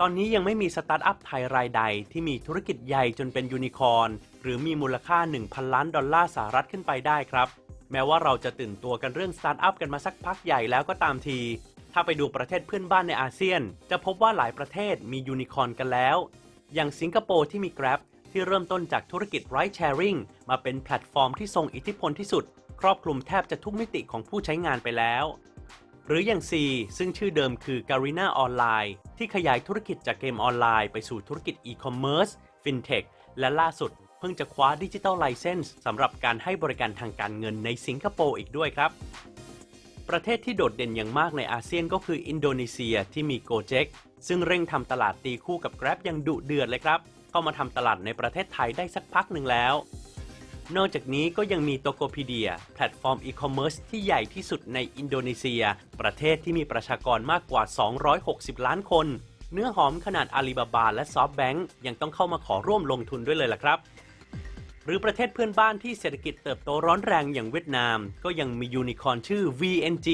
ตอนนี้ยังไม่มีสตาร์ทอัพไทยรายใดที่มีธุรกิจใหญ่จนเป็นยูนิคอร์นหรือมีมูลค่า 1,000 ล้านดอลลาร์สหรัฐขึ้นไปได้ครับ แม้ว่าเราจะตื่นตัวกันเรื่องสตาร์ทอัพกันมาสักพักใหญ่แล้วก็ตามที ถ้าไปดูประเทศเพื่อนบ้านในอาเซียน จะพบว่าหลายประเทศมียูนิคอร์นกันแล้ว อย่างสิงคโปร์ที่มี Grab ที่เริ่มต้นจากธุรกิจ Ride Sharing มาเป็นแพลตฟอร์มที่ทรงอิทธิพลที่สุด ครอบคลุมแทบจะทุกมิติของผู้ใช้งานไปแล้ว หรืออย่าง C ซึ่งชื่อเดิมคือ Garena Online ที่ขยายธุรกิจจากเกมออนไลน์ไปสู่ธุรกิจ e-commerce fintech และล่าสุด เพิ่งจะคว้าดิจิทัลไลเซนส์สำหรับการให้บริการทางการเงินในสิงคโปร์อีกด้วยครับ ประเทศที่โดดเด่นอย่างมากในอาเซียนก็คืออินโดนีเซียที่มี Gojek ซึ่งเร่งทำตลาดตีคู่กับ Grab อย่างดุเดือดเลยครับ เข้ามาทำตลาดในประเทศไทยได้สักพักหนึ่งแล้ว นอกจากนี้ก็ยังมี Tokopedia แพลตฟอร์มอีคอมเมิร์ซที่ใหญ่ที่สุดในอินโดนีเซีย ประเทศที่มีประชากรมากกว่า 260 ล้านคน เนื้อหอมขนาดอาลีบาบาและซอฟแบงก์ยังต้องเข้ามาขอร่วมลงทุนด้วยเลยล่ะครับ หรือประเทศเพื่อนบ้านที่เศรษฐกิจเติบโตร้อนแรงอย่างเวียดนาม ก็ยังมียูนิคอร์นชื่อ VNG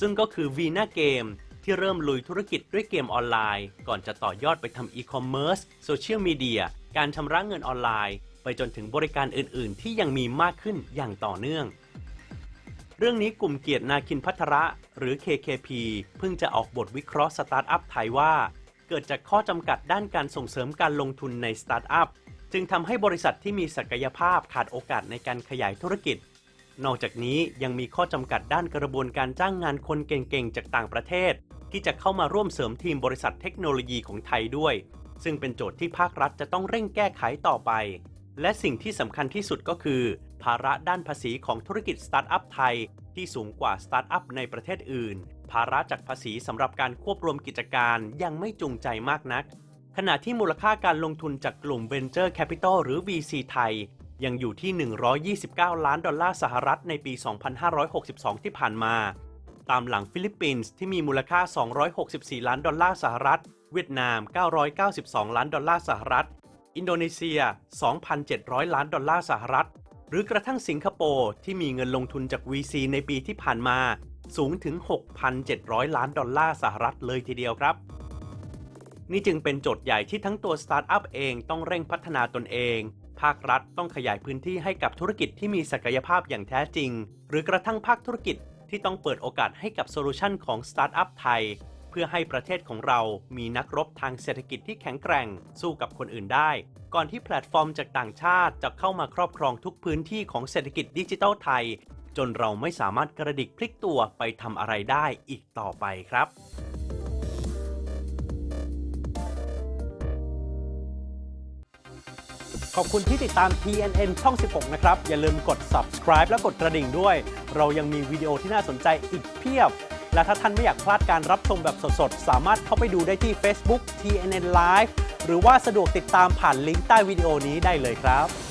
ซึ่งก็คือ Vina Game ที่เริ่มลุยธุรกิจด้วยเกมออนไลน์ ก่อนจะต่อยอดไปทำอีคอมเมิร์ซโซเชียลมีเดียการชำระเงินออนไลน์ ไปจนถึงบริการอื่น ๆ ที่ยังมีมากขึ้นอย่างต่อเนื่อง เรื่องนี้กลุ่มเกียรตินาคินพัทระ หรือ KKP เพิ่งจะออกบทวิเคราะห์สตาร์ทอัพไทยว่า เกิดจากข้อจำกัดด้านการส่งเสริมการลงทุนในสตาร์ทอัพจึงทำให้บริษัทที่มีศักยภาพขาดโอกาสในการขยายธุรกิจ นอกจากนี้ยังมีข้อจำกัดด้านกระบวนการจ้างงานคนเก่ง ๆ จากต่างประเทศ ที่จะเข้ามาร่วมเสริมทีมบริษัทเทคโนโลยีของไทยด้วย ซึ่งเป็นโจทย์ที่ภาครัฐจะต้องเร่งแก้ไขต่อไป และสิ่งที่สำคัญที่สุดก็คือ ภาระด้านภาษีของธุรกิจสตาร์ทอัพไทย ที่สูงกว่าสตาร์ทอัพในประเทศอื่น ภาระจากภาษีสำหรับการควบรวมกิจการยังไม่จูงใจมากนัก ขณะที่มูลค่าการลงทุนจากกลุ่ม Venture Capital หรือ VC ไทย ยังอยู่ที่ 129 ล้านดอลลาร์สหรัฐในปี 2562 ที่ผ่านมา ตามหลังฟิลิปปินส์ที่มีมูลค่า 264 ล้านดอลลาร์สหรัฐ เวียดนาม 992 ล้านดอลลาร์สหรัฐ อินโดนีเซีย 2,700 ล้านดอลลาร์สหรัฐ หรือกระทั่งสิงคโปร์ที่มีเงินลงทุนจาก VC ในปีที่ผ่านมา สูงถึง 6,700 ล้านดอลลาร์สหรัฐเลยทีเดียวครับ นี่จึงเป็นโจทย์ใหญ่ที่ทั้งตัวสตาร์ทอัพเองต้องเร่งพัฒนาตนเอง ภาครัฐต้องขยายพื้นที่ให้กับธุรกิจที่มีศักยภาพอย่างแท้จริง หรือกระทั่งภาคธุรกิจที่ต้องเปิดโอกาสให้กับโซลูชันของสตาร์ทอัพไทย เพื่อให้ประเทศของเรามีนักรบทางเศรษฐกิจที่แข็งแกร่งสู้กับคนอื่นได้ ก่อนที่แพลตฟอร์มจากต่างชาติจะเข้ามาครอบครองทุกพื้นที่ของเศรษฐกิจดิจิทัลไทย จนเราไม่สามารถกระดิกพลิกตัวไปทำอะไรได้อีกต่อไปครับขอบคุณที่ติดตาม TNN ช่อง 16 นะครับ อย่าลืมกด subscribe และกดกระดิ่งด้วย เรายังมีวิดีโอที่น่าสนใจอีกเพียบ และถ้าท่านไม่อยากพลาดการรับชมแบบสดๆ สามารถเข้าไปดูได้ที่ Facebook TNN Live หรือว่าสะดวกติดตามผ่านลิงก์ใต้วิดีโอนี้ได้เลยครับ